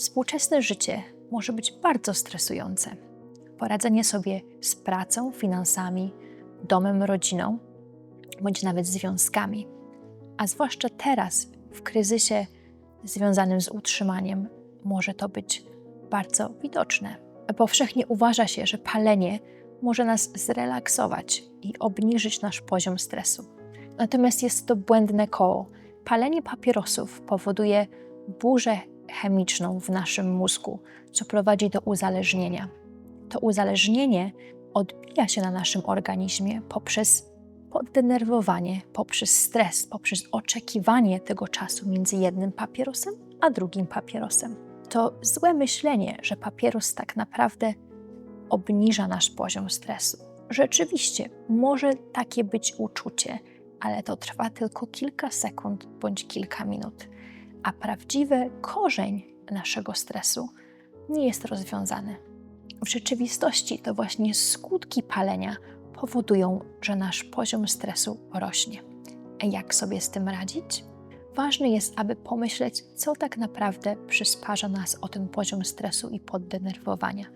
Współczesne życie może być bardzo stresujące. Poradzenie sobie z pracą, finansami, domem, rodziną, bądź nawet związkami, a zwłaszcza teraz, w kryzysie związanym z utrzymaniem, może to być bardzo widoczne. Powszechnie uważa się, że palenie może nas zrelaksować i obniżyć nasz poziom stresu. Natomiast jest to błędne koło. Palenie papierosów powoduje burzę chemiczną w naszym mózgu, co prowadzi do uzależnienia. To uzależnienie odbija się na naszym organizmie poprzez poddenerwowanie, poprzez stres, poprzez oczekiwanie tego czasu między jednym papierosem a drugim papierosem. To złe myślenie, że papieros tak naprawdę obniża nasz poziom stresu. Rzeczywiście może takie być uczucie, ale to trwa tylko kilka sekund bądź kilka minut, a prawdziwy korzeń naszego stresu nie jest rozwiązany. W rzeczywistości to właśnie skutki palenia powodują, że nasz poziom stresu rośnie. A jak sobie z tym radzić? Ważne jest, aby pomyśleć, co tak naprawdę przysparza nas o ten poziom stresu i poddenerwowania.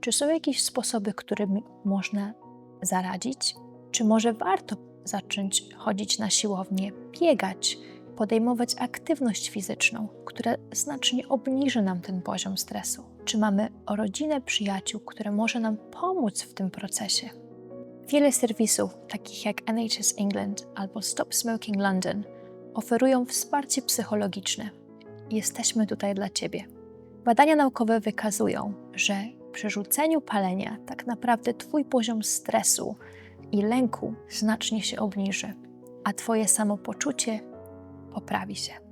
Czy są jakieś sposoby, którymi można zaradzić? Czy może warto zacząć chodzić na siłownię, biegać, podejmować aktywność fizyczną, która znacznie obniży nam ten poziom stresu? Czy mamy rodzinę, przyjaciół, które może nam pomóc w tym procesie? Wiele serwisów, takich jak NHS England albo Stop Smoking London, oferują wsparcie psychologiczne. Jesteśmy tutaj dla Ciebie. Badania naukowe wykazują, że przy rzuceniu palenia tak naprawdę Twój poziom stresu i lęku znacznie się obniży, a Twoje samopoczucie poprawi się.